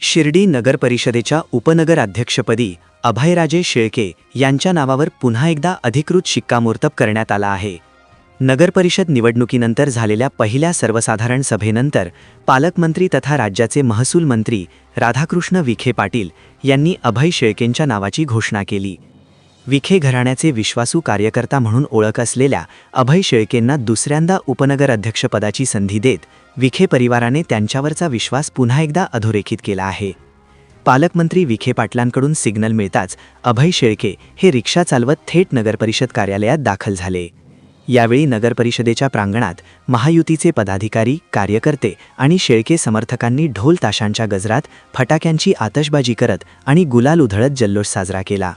शिर्डी नगर परिषदेच्या उपनगराध्यक्षपदी अभयराजे शेळके यांच्या नावावर पुन्हा एकदा अधिकृत शिक्कामोर्तब करण्यात आला आहे. नगरपरिषद निवडणुकीनंतर झालेल्या पहिल्या सर्वसाधारण सभेनंतर पालकमंत्री तथा राज्याचे महसूल मंत्री राधाकृष्ण विखे पाटील यांनी अभय शेळकेंच्या नावाची घोषणा केली. विखे घराण्याचे विश्वासू कार्यकर्ता म्हणून ओळख असलेल्या अभय शेळकेंना दुसऱ्यांदा उपनगर अध्यक्षपदाची संधी देत विखे परिवाराने त्यांच्यावरचा विश्वास पुन्हा एकदा अधोरेखित केला आहे. पालकमंत्री विखे पाटलांकडून सिग्नल मिळताच अभय शेळके हे रिक्षा चालवत थेट नगरपरिषद कार्यालयात दाखल झाले. यावेळी नगरपरिषदेच्या प्रांगणात महायुतीचे पदाधिकारी कार्यकर्ते आणि शेळके समर्थकांनी ढोल ताशांच्या गजरात फटाक्यांची आतषबाजी करत आणि गुलाल उधळत जल्लोष साजरा केला.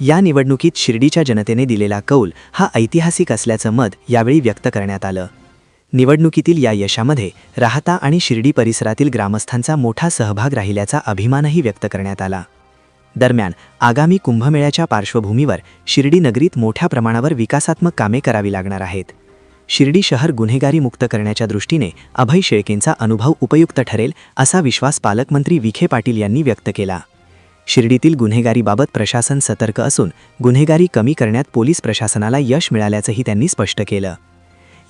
या निवडणुकीत शिर्डीच्या जनतेने दिलेला कौल हा ऐतिहासिक असल्याचं मत यावेळी व्यक्त करण्यात आलं. निवडणुकीतील या यशामध्ये राहता आणि शिर्डी परिसरातील ग्रामस्थांचा मोठा सहभाग राहिल्याचा अभिमानही व्यक्त करण्यात आला. दरम्यान आगामी कुंभमेळ्याच्या पार्श्वभूमीवर शिर्डी नगरीत मोठ्या प्रमाणावर विकासात्मक कामे करावी लागणार आहेत. शिर्डी शहर गुन्हेगारी मुक्त करण्याच्या दृष्टीने अभय शेळकेंचा अनुभव उपयुक्त ठरेल असा विश्वास पालकमंत्री विखे पाटील यांनी व्यक्त केला. शिर्डीतील गुन्हेगारीबाबत प्रशासन सतर्क असून गुन्हेगारी कमी करण्यात पोलीस प्रशासनाला यश मिळाल्याचंही त्यांनी स्पष्ट केलं.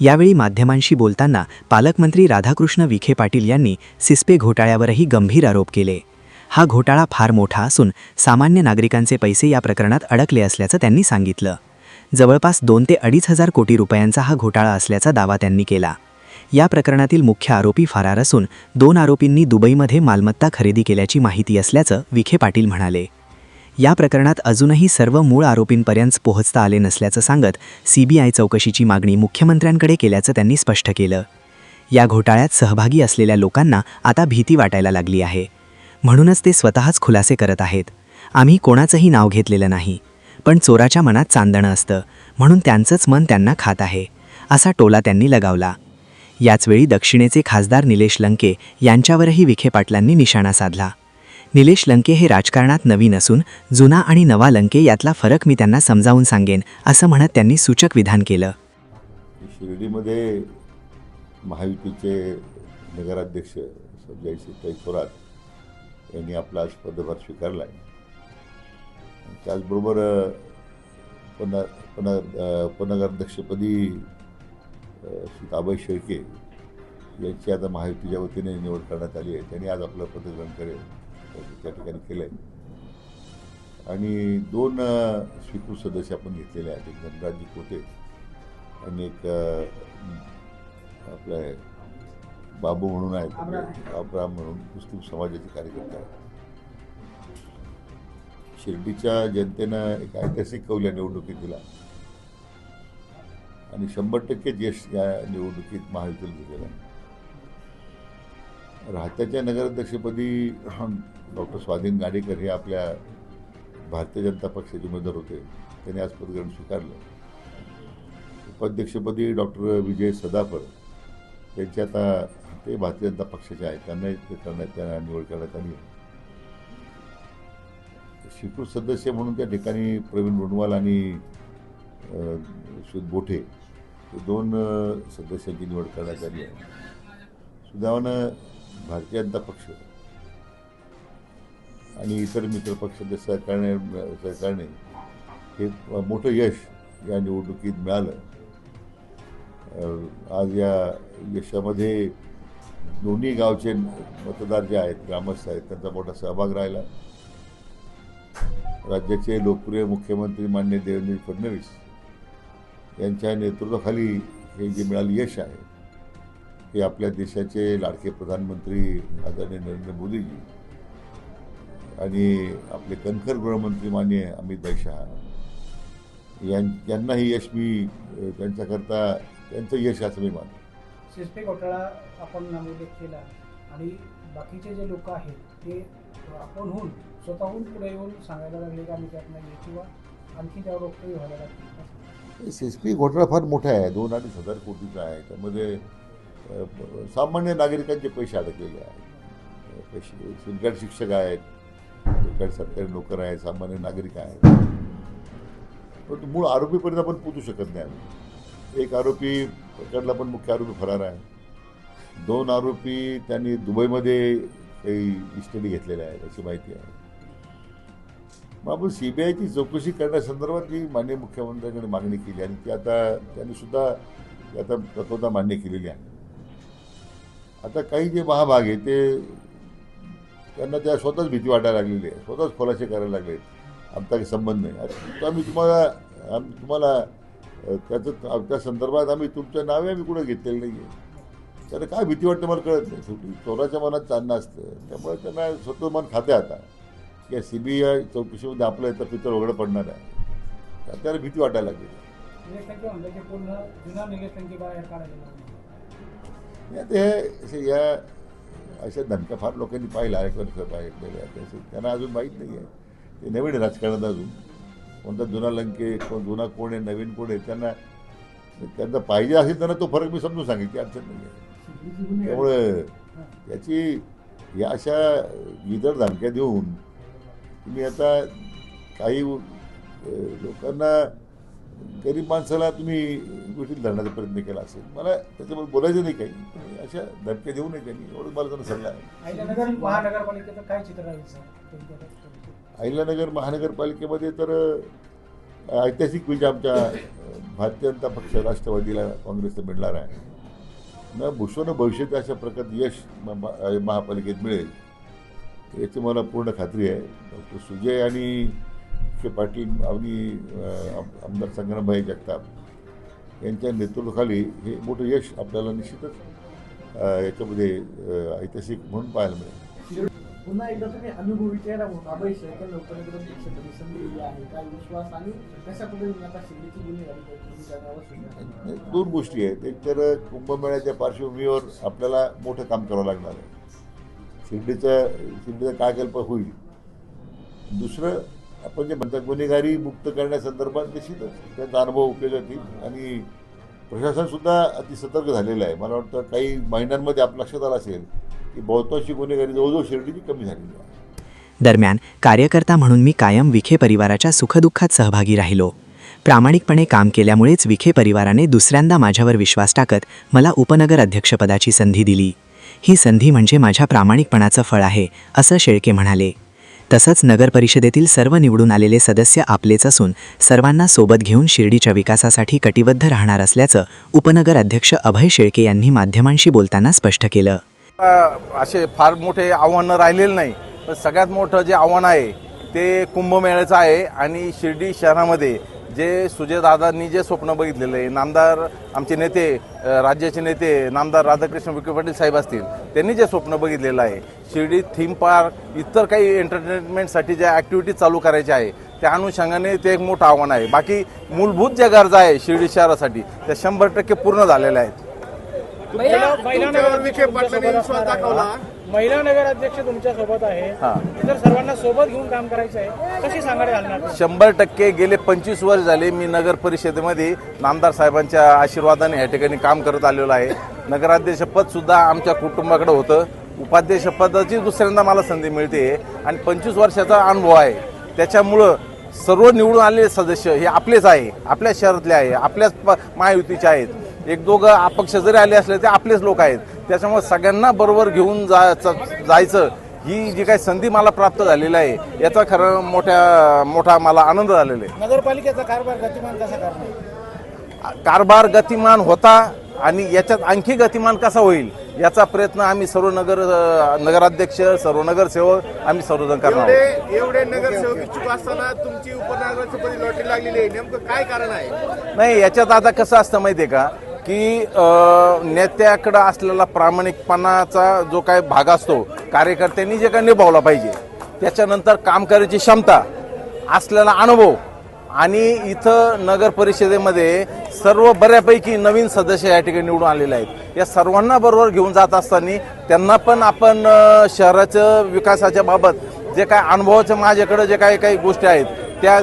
यावेळी माध्यमांशी बोलताना पालकमंत्री राधाकृष्ण विखे पाटील यांनी सिस्पे घोटाळ्यावरही गंभीर आरोप केले. हा घोटाळा फार मोठा असून सामान्य नागरिकांचे पैसे या प्रकरणात अडकले असल्याचं त्यांनी सांगितलं. जवळपास दोन ते अडीच हजार कोटी रुपयांचा हा घोटाळा असल्याचा दावा त्यांनी केला. या प्रकरणातील मुख्य आरोपी फरार असून दोन आरोपींनी दुबईमध्ये मालमत्ता खरेदी केल्याची माहिती असल्याचं विखे पाटील म्हणाले. या प्रकरणात अजूनही सर्व मूळ आरोपींपर्यंत पोहोचता आले नसल्याचं सांगत सीबीआय चौकशीची मागणी मुख्यमंत्र्यांकडे केल्याचं त्यांनी स्पष्ट केलं. या घोटाळ्यात सहभागी असलेल्या लोकांना आता भीती वाटायला लागली आहे. म्हणूनच ते स्वतःच खुलासे करत आहेत. आम्ही कोणाचंही नाव घेतलेलं नाही. पण चोराच्या मनात चांदणं असतं. म्हणून त्यांचंच मन त्यांना खात आहे. असा टोला त्यांनी लगावला. याचवेळी दक्षिणेचे खासदार निलेश लंके यांच्यावरही विखे पाटलांनी निशाणा साधला. निलेश लंके हे राजकारणात नवीन असून जुना आणि नवा लंके यातला फरक मी त्यांना समजावून सांगेन असं म्हणत त्यांनी सूचक विधान केलं. शिर्डीमध्ये महायुतीचे नगराध्यक्ष संजय सीताई थोरात यांनी आपला आज पदभार स्वीकारला आहे त्याचबरोबर अ, पन पन अभय शेळके यांची आता महायुतीच्या वतीने निवड करण्यात आली आहे. त्यांनी आज आपलं पदग्रहण करेल त्या ठिकाणी केलं आहे आणि दोन स्वीकृत सदस्य आपण घेतलेले आहेत. एक धनराजी कोटे आणि एक आपलं बाबू म्हणून आहेत. अब्राम म्हणून मुस्लिम समाजाचे कार्यकर्ते आहेत. शिर्डीच्या जनतेनं एक ऐतिहासिक कौल या निवडणुकीत दिला. आणि शंभर टक्के यश या निवडणुकीत महायुतीला दिलेलं आहे. राहत्याच्या नगराध्यक्षपदी डॉक्टर स्वाधीन गाडेकर हे आपल्या भारतीय जनता पक्षाचे उमेदवार होते. त्यांनी आज पदग्रहण स्वीकारलं. उपाध्यक्षपदी डॉक्टर विजय सदाफर त्यांचे आता ते भारतीय जनता पक्षाचे आहेत. त्यांनाही ते करण्यात त्यांना निवड करण्यात आली स्वीकृत सदस्य म्हणून त्या ठिकाणी प्रवीण रुणवाल आणि सुद बोठे हे दोन सदस्यांची निवड करण्यात आली आहे. सुदैवानं भारतीय जनता पक्ष आणि इतर मित्र पक्षाच्या सरकारने हे मोठं यश या निवडणुकीत मिळालं. आज या यशामध्ये दोन्ही गावचे मतदार जे आहेत ग्रामस्थ आहेत त्यांचा मोठा सहभाग राहिला. राज्याचे लोकप्रिय मुख्यमंत्री मान्य देवेंद्र फडणवीस यांच्या नेतृत्वाखाली हे जे मिळालं यश आहे. हे आपल्या देशाचे लाडके प्रधानमंत्री आदरणीय नरेंद्र मोदीजी आणि आपले कणखर गृहमंत्री मान्य अमित शहा यां यांनाही यश मी त्यांच्याकरता त्यांचं यश असं मी मानतो. सिस्पे घोटाळा आपण नमूद केला आणि बाकीचे जे लोक आहेत ते आपणहून स्वतःहून पुढे येऊन सांगायला लागले का आम्ही त्यात नाही किंवा आणखी त्यावर रोखटोई व्हायला लागतील सी एस पी घोटाळा फार मोठा आहे. दोन अडीच हजार कोटीचा आहे. त्यामध्ये सामान्य नागरिकांचे पैसे अडकलेले आहेत. पैसे रिटायर्ड शिक्षक आहेत. रिटायर्ड सरकारी नोकर आहेत. सामान्य नागरिक आहेत. परंतु मूळ आरोपीपर्यंत आपण पोचू शकत नाही आम्ही. एक आरोपी पकडला पण मुख्य आरोपी फरार आहे. दोन आरोपी त्यांनी दुबईमध्ये काही स्टडी घेतलेल्या आहेत अशी माहिती आहे. मग आपण सी बी आयची चौकशी करण्यासंदर्भात जी माननीय मुख्यमंत्र्यांकडे मागणी केली आणि ती आता त्यांनी सुद्धा आता तत्वता मान्य केलेली आहे. आता काही जे महाभाग आहे ते त्यांना त्या स्वतःच भीती वाटायला लागलेली आहे स्वतःच खोलाशे करायला लागले आमचा काही संबंध नाही. आता आम्ही तुम्हाला आम्ही तुम्हाला त्याचं त्या संदर्भात आम्ही तुमच्या नावे आम्ही कुठं घेतलेलं नाही आहे त्याला काय भीती वाटते मला कळत नाही. शेवटी चोराच्या मनात चालणं असतं. त्यामुळे त्यांना स्वतः मन खाते आता. की सी बी आय चौकशीमध्ये आपलं इथं पितर वगैरे पडणार आहे. त्याला भीती वाटायला लागली. असे या अशा धमक्या फार लोकांनी पाहिला त्यांना अजून माहीत नाही आहे. ते नवीन आहे राजकारणात अजून. कोणता जुना लंके कोण जुना कोण आहे नवीन कोण आहे त्यांना त्यांना पाहिजे असेल त्यांना तो फरक मी समजून सांगेल की अडचण नाही आहे. त्यामुळे याची या अशा विदर धमक्या देऊन तुम्ही आता काही लोकांना गरीब माणसाला तुम्ही गोष्टी धरण्याचा प्रयत्न केला असेल. मला त्याच्याबद्दल बोलायचं नाही काही. अशा धमक्या देऊ नये त्यांनी. एवढं मला त्यांना सल्ला आहे. अहिल्यानगर महानगरपालिकेमध्ये तर ऐतिहासिक विजय आमच्या अ, भारतीय जनता पक्ष राष्ट्रवादीला काँग्रेसला मिळणार आहे. न भूषण भविष्यात अशा प्रकारचं यश महापालिकेत मिळेल. याची मला पूर्ण खात्री आहे. डॉक्टर सुजय आणि विखे पाटील आणि आमदार संग्रामभाई जगताप यांच्या नेतृत्वाखाली हे मोठं यश आपल्याला निश्चितच याच्यामध्ये ऐतिहासिक म्हणून पाहायला मिळेल. पुन्हा एकदा तुम्ही अनुभवी चेहरा म्हणून अभय शेळके लोकांकडून क्षेत्राची संधी दिली आहे. काय विश्वास आणि कशा पद्धतीने आता शिर्डीची गुन्हेगारी तुम्ही करण्यावर सुरुवात नाही, दोन गोष्टी आहेत. एक तर कुंभमेळ्याच्या पार्श्वभूमीवर आपल्याला मोठं काम करावं लागणार आहे. शिर्डीचं शिर्डीचा कायकल्प होईल. दुसरं आपण जे म्हणतात गुन्हेगारी मुक्त करण्यासंदर्भात निश्चितच त्याचा अनुभव उपयोगात येईल आणि प्रशासनसुद्धा अति सतर्क झालेलं आहे. मला वाटतं काही महिन्यांमध्ये आपल्या लक्षात आलं असेल की बहुतांशी गुन्हेगारी जवळजवळ शिर्डीची कमी झालेली आहे. दरम्यान कार्यकर्ता म्हणून मी कायम विखे परिवाराच्या सुखदुःखात सहभागी राहिलो. प्रामाणिकपणे काम केल्यामुळेच विखे परिवाराने दुसऱ्यांदा माझ्यावर विश्वास टाकत मला उपनगर अध्यक्षपदाची संधी दिली. ही संधी म्हणजे माझ्या प्रामाणिकपणाचं फळ आहे असं शेळके म्हणाले. तसंच नगरपरिषदेतील सर्व निवडून आलेले सदस्य आपलेच असून सर्वांना सोबत घेऊन शिर्डीच्या विकासासाठी कटिबद्ध राहणार असल्याचं उपनगर अध्यक्ष अभय शेळके यांनी माध्यमांशी बोलताना स्पष्ट केलं. असे फार मोठे आव्हानं राहिलेलं नाही पण सगळ्यात मोठं जे आव्हान आहे ते कुंभमेळ्याचं आहे आणि शिर्डी शहरामध्ये जे सुजयदादांनी जे स्वप्न बघितलेलं आहे नामदार आमचे नेते राज्याचे नेते नामदार राधाकृष्ण विखे पाटील साहेब असतील त्यांनी जे स्वप्न बघितलेलं आहे शिर्डी थीम पार्क इतर काही एंटरटेनमेंटसाठी ज्या ॲक्टिव्हिटीज चालू करायच्या आहे त्या अनुषंगाने ते एक मोठं आव्हान आहे. बाकी मूलभूत ज्या गरजा आहे शिर्डी शहरासाठी त्या शंभर टक्के पूर्ण झालेल्या आहेत. महिला महिला नगर विश्वास दाखवला. महिला नगर अध्यक्ष तुमच्यासोबत आहे. हां. इतर सर्वांना सोबत घेऊन काम करायचं आहे. कशी सांगाडे घालणार? शंभर टक्के गेले पंचवीस वर्ष झाले मी नगर परिषदेमध्ये नामदार साहेबांच्या आशीर्वादाने या ठिकाणी काम करत आलेलो आहे. नगराध्यक्षपद सुद्धा आमच्या कुटुंबाकडे होतं. उपाध्यक्षपदाची दुसऱ्यांदा मला संधी मिळते आणि पंचवीस वर्षाचा अनुभव आहे. त्याच्यामुळं सर्व निवडून आलेले सदस्य हे आपलेच आहे. आपल्याच शहरातले आहे. आपल्याच प- महायुतीचे आहेत. एक दोघं अपक्ष जरी आले असले ते आपलेच लोक आहेत. त्याच्यामुळे सगळ्यांना बरोबर घेऊन जा जायचं ही जी काही संधी मला प्राप्त झालेली आहे याचा खरं मोठ्या मोठा मला आनंद झालेला आहे. नगरपालिकेचा कारभार गतिमान कसा करणार? कारभार गतिमान होता आणि याच्यात आणखी गतिमान कसा होईल याचा प्रयत्न आम्ही सर्व नगर नगराध्यक्ष सर्व नगरसेवक आम्ही सर्वजण करणार आहोत. एवढे नगरसेवक इच्छुक असताना तुमची उपनगराध्यक्षपदी लॉटरी लागलेली आहे. नेमकं काय कारण आहे? नाही याच्यात आता कसं असतं माहितीये का? की नेत्याकडं असलेला प्रामाणिकपणाचा जो काय भाग असतो कार्यकर्त्यांनी जे काय निभावला पाहिजे त्याच्यानंतर काम करायची क्षमता असलेला अनुभव आणि इथं नगर परिषदेमध्ये सर्व बऱ्यापैकी नवीन सदस्य या ठिकाणी निवडून आलेले आहेत. या सर्वांना बरोबर घेऊन जात असताना त्यांना पण आपण शहराचं शहराच्या विकासाच्या बाबत जे काय अनुभवाचं माझ्याकडं जे काही काही गोष्टी आहेत त्या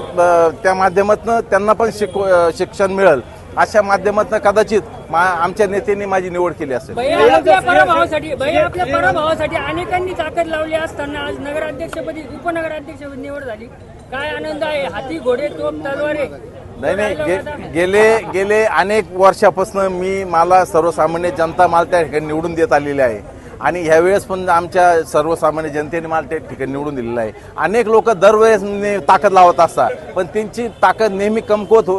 त्या माध्यमातून त्यांना पण शिक शिक्षण मिळेल. अशा माध्यमातून कदाचित मा आमच्या नेत्यांनी माझी निवड केली असेल. भैया आपल्या पराभवासाठी भैया आपल्या पराभवासाठी अनेकांनी ताकद लावली असताना आज नगराध्यक्षपदी उपनगराध्यक्षपदी निवड झाली. काय आनंद आहे? हाती घोडे तोप तलवारे नाही नाही गे, गेले गेले अनेक वर्षापासून मी मला सर्वसामान्य जनता मला त्या ठिकाणी निवडून देत आलेली आहे. आणि ह्यावेळेस पण आमच्या सर्वसामान्य जनतेने मला त्या ठिकाणी निवडून दिलेलं आहे. अनेक लोक दरवेळेस ताकद लावत असतात पण त्यांची ताकद नेहमी कमकुवत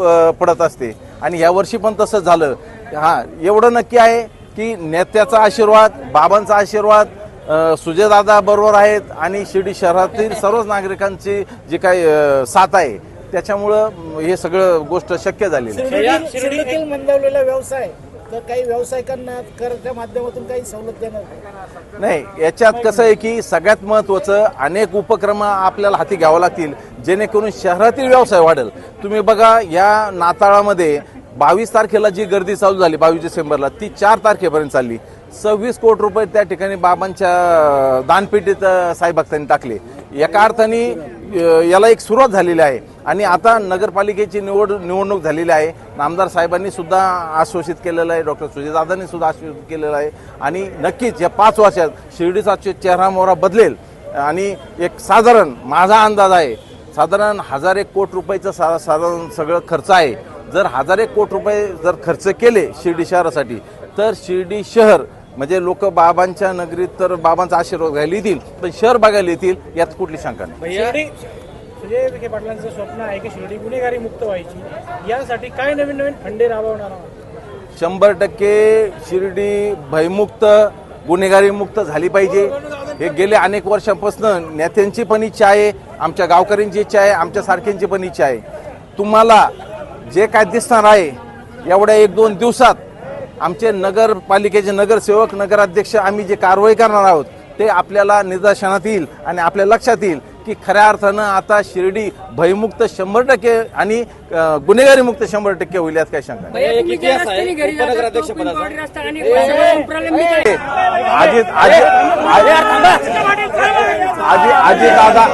पडत असते. आणि यावर्षी पण तसंच झालं हां एवढं नक्की आहे की नेत्याचा आशीर्वाद बाबांचा आशीर्वाद सुजयदादा बरोबर आहेत आणि शिर्डी शहरातील सर्वच नागरिकांची जी काही साथ आहे त्याच्यामुळं हे सगळं गोष्ट शक्य झालेली आहे. शिर्डीतील शिर्डीतील मंदावलेला व्यवसाय तर काही व्यावसायिकांना करच्या माध्यमातून काही सवलत देणार नाही. याच्यात कसं आहे की सगळ्यात महत्त्वाचं अनेक उपक्रम आपल्याला हाती घ्यावं लागतील जेणेकरून शहरातील व्यवसाय वाढेल. तुम्ही बघा या नाताळामध्ये बावीस तारखेला जी गर्दी चालू झाली बावीस डिसेंबरला ती चार तारखेपर्यंत चालली. सव्वीस कोटी रुपये त्या ठिकाणी बाबांच्या दानपेटीत साईभक्तांनी टाकले. एका अर्थाने याला एक सुरुवात झालेली आहे. आणि आता नगरपालिकेची निवड निवडणूक झालेली आहे. नामदार साहेबांनी सुद्धा आश्वासित केलेलं आहे. डॉक्टर सुजयदादांनी सुद्धा आश्वासित केलेलं आहे. आणि नक्कीच या पाच वर्षात शिर्डीचा चेहरा मोहरा बदलेल. आणि एक साधारण माझा अंदाज आहे साधारण हजार एक कोटी रुपयाचं सा साधारण सगळं खर्च आहे. जर हजार एक कोटी रुपये जर खर्च केले शिर्डी शहरासाठी तर शिर्डी शहर म्हणजे लोक बाबांच्या नगरीत तर बाबांचा आशीर्वाद घ्यायला येतील पण शहर बघायला येतील यात कुठली शंका नाही. सुजय विखे पाटलांचं स्वप्न आहे की शिर्डी गुन्हेगारी मुक्त व्हायची. यासाठी काय नवीन नवीन फंडे राबवणार आहोत? शंभर टक्के शिर्डी भयमुक्त गुन्हेगारी मुक्त झाली पाहिजे. हे गेले अनेक वर्षांपासून नेत्यांची पण इच्छा आहे आमच्या गावकऱ्यांची इच्छा आहे आमच्या सारख्यांची पण इच्छा आहे. तुम्हाला जे काय दिसणार आहे एवढ्या एक दोन दिवसात आमचे नगरपालिकेचे नगरसेवक नगराध्यक्ष आम्ही जे कारवाई करणार आहोत ते आपल्याला निदर्शनात येईल आणि आपल्या लक्षात येईल की खऱ्या अर्थानं आता शिर्डी भयमुक्त शंभर टक्के आणि अं, गुन्हेगारी मुक्त शंभर टक्के होईल यात काही शंका अजित अजित दादा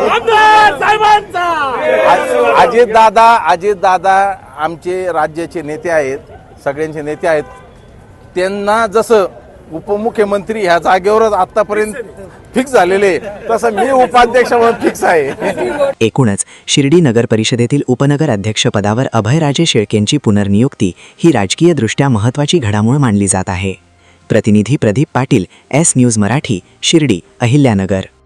अजित दादा अजित दादा आमचे राज्याचे नेते आहेत सगळ्यांचे नेते आहेत. त्यांना जसं उपमुख्यमंत्री ह्या जागेवरच आतापर्यंत फिक्स झालेले तसं मी उपाध्यक्ष म्हणून फिक्स आहे. एकूणच शिर्डी नगर परिषदेतील उपनगर अध्यक्षपदावर अभयराजे शेळकेंची पुनर्नियुक्ती ही राजकीयदृष्ट्या महत्त्वाची घडामोड मानली जात आहे. प्रतिनिधी प्रदीप पाटील एस न्यूज मराठी शिर्डी अहिल्यानगर.